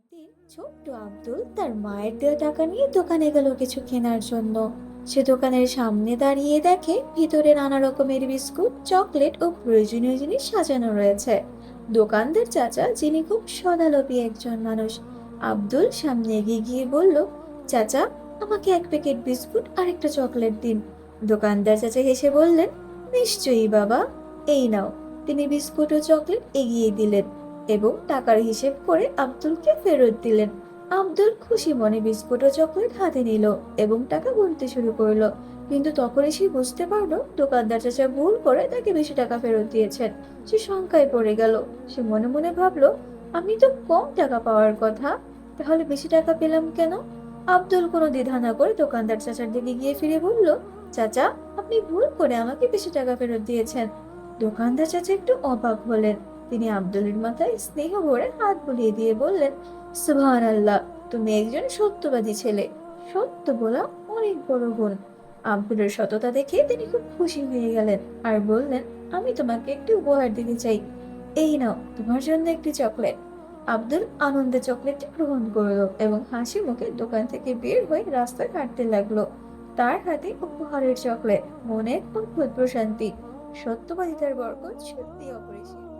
একদিন ছোট্ট আব্দুল তার মায়ের দেওয়া টাকা নিয়ে দোকানে গেল কিছু কেনার জন্য। সে দোকানের সামনে দাঁড়িয়ে দেখে ভিতরে নানা রকমের বিস্কুট, চকলেট ও প্রয়োজনীয় জিনিস সাজানো রয়েছে। দোকানদার চাচা, যিনি খুব সদালোপী একজন মানুষ, আব্দুল সামনে এগিয়ে গিয়ে বলল, চাচা, আমাকে এক প্যাকেট বিস্কুট আর একটা চকলেট দিন। দোকানদার চাচা হেসে বললেন, নিশ্চয়ই বাবা, এই নাও। তিনি বিস্কুট ও চকলেট এগিয়ে দিলেন। এবং টাকার হিসেব করে আব্দুলকে ফেরত দিলেন। আব্দুল খুশি মনে বিস্কুট ও চকলেট হাতে নিল এবং টাকা গুনতে শুরু করল। কিন্তু তখনই সে বুঝতে পারল, দোকানদার চাচা ভুল করে তাকে বেশি টাকা ফেরত দিয়েছেন। সে শঙ্কায় পড়ে গেল। সে মনে মনে ভাবলো, আমি তো কম টাকা পাওয়ার কথা, তাহলে বেশি টাকা পেলাম কেন? আব্দুল কোনো দ্বিধা না করে দোকানদার চাচার দিকে গিয়ে ফিরে বলল, চাচা, আপনি ভুল করে আমাকে বেশি টাকা ফেরত দিয়েছেন। দোকানদার চাচা একটু অবাক হলেন। তিনি আব্দুলের মাথায় স্নেহ ভরে হাত বুলিয়ে দিয়ে বললেন সুবহান আল্লাহ তুমি একজন সত্যবাদী ছেলে। সত্য বলা অনেক বড় গুণ। আব্দুলের সততা দেখে তিনি খুব খুশি হয়ে গেলেন আর বললেন, আমি তোমাকে একটি উপহার দিতে চাই। এই নাও, তোমার জন্য একটি চকলেট। আব্দুল আনন্দে চকলেটটি গ্রহণ করল এবং হাসি মুখে দোকান থেকে বের হয়ে রাস্তায় হাঁটতে লাগল। তার হাতে উপহারের চকলেট মনে অদ্ভুত প্রশান্তি। সত্যবাদিতার বরকত সত্যি অপরিসীম।